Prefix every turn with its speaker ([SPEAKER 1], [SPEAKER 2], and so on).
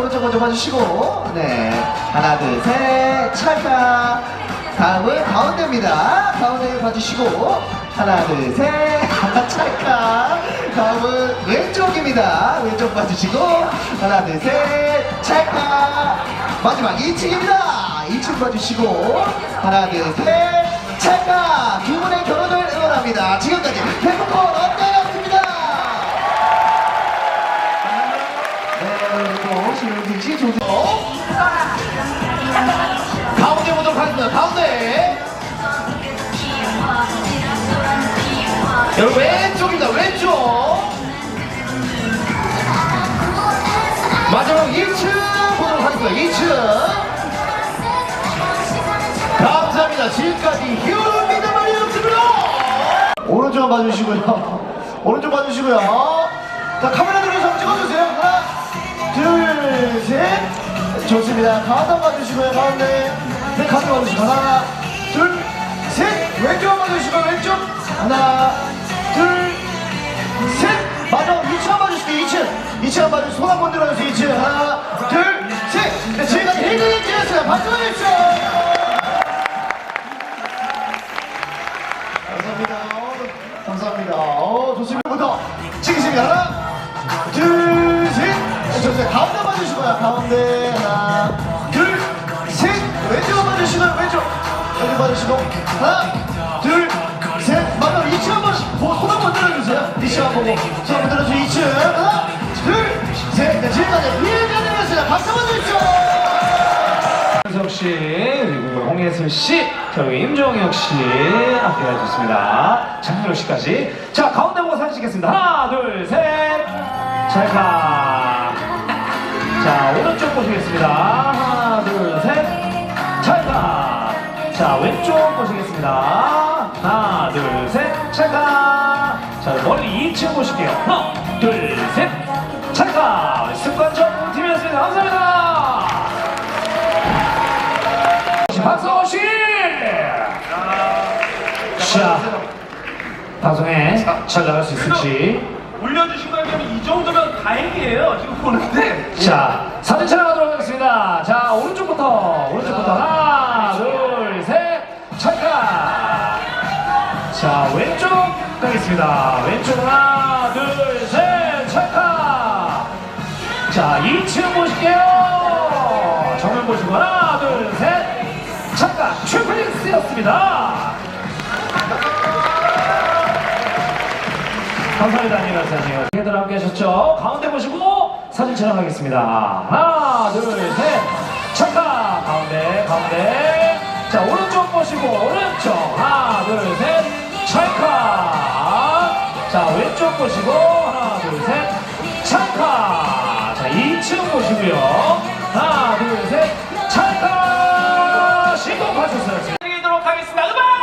[SPEAKER 1] 오른쪽 먼저 봐주시고. 네. 하나 둘 셋. 찰까 다음은 가운데입니다. 가운데 봐주시고. 하나 둘셋. 찰까 다음은 왼쪽입니다. 왼쪽 봐주시고. 하나 둘셋. 찰까 마지막 2층입니다. 2층 봐주시고. 하나 둘셋. 찰까 두 분의 결혼을 응원합니다. 지금까지 백호콘 업데이 신용진 씨, 조세 가운데 보도록 하겠습니다. 가운데. 여러분 왼쪽입니다. 왼쪽. 마지막 2층 보도록 하겠습니다. 2층. 감사합니다. 지금까지 휴 미드마리였습니다. 오른쪽 봐주시고요. 오른쪽 봐주시고요. 자, 카메라 좋습니다. 가운데 봐주시고요. 가운데. 네, 가운데 봐주시고. 하나, 둘, 셋. 왼쪽 봐주시고, 왼쪽. 하나, 둘, 셋. 마지막 2층 한번 봐주시고, 2층. 2층 한번 봐주시고, 손 한번 들어주세요. 2층. 하나, 둘, 셋. 네, 지금까지 헤드를 찍었어요. 박수 주십시오. 감사합니다. 어, 감사합니다. 어, 좋습니다. 부터 찍으십니다. 하나, 둘, 셋. 좋습니다. 가운데 봐주시고요. 가운데 하나, 왼쪽 봐주시고 하나, 둘, 셋. 마지막 2층 한 번씩 보고 손 한번 들어주세요. 2층 한번 보고 손 한번 들어주세요. 2층. 하나, 둘, 셋. 네, 지금까지 이해전이었습니다. 박수 한번 주십시오.
[SPEAKER 2] 씨, 그리고 홍예슬 씨, 그리고 임종혁 씨 함께 해주셨습니다. 장민호 씨까지. 자, 가운데 보고 사진 찍겠습니다. 하나, 둘, 셋. 찰칵. 자, 오른쪽 보시겠습니다. 하나, 둘, 셋. 자, 왼쪽 보시겠습니다. 하나, 둘, 셋. 찰칵. 자, 멀리 2층 보실게요. 하나, 둘, 셋. 찰칵. 우리 습관적 팀이었습니다. 감사합니다. 박성호 씨! 자, 방송에 잘 나갈 수 있을지.
[SPEAKER 3] 올려주신 거면 이 정도면 다행이에요. 지금 보는데.
[SPEAKER 2] 자, 자, 왼쪽 가겠습니다. 왼쪽 하나, 둘, 셋, 찰칵. 자, 2층 보실게요. 정면 보시고 하나, 둘, 셋, 찰칵. 트리플릭스였습니다. 감사합니다. 안녕하세요. 안녕하세요. 얘들 함께 하셨죠? 가운데 보시고 사진 촬영하겠습니다. 하나, 둘, 셋. 찰칵. 가운데, 가운데. 자, 오른쪽 보시고, 오른쪽. 하나, 둘, 셋. 자, 왼쪽 보시고, 하나, 둘, 셋. 찰칵. 자, 2층 보시고요. 하나, 둘, 셋. 찰칵. 신곡 하셨어요.
[SPEAKER 3] 드리도록 하겠습니다. 음악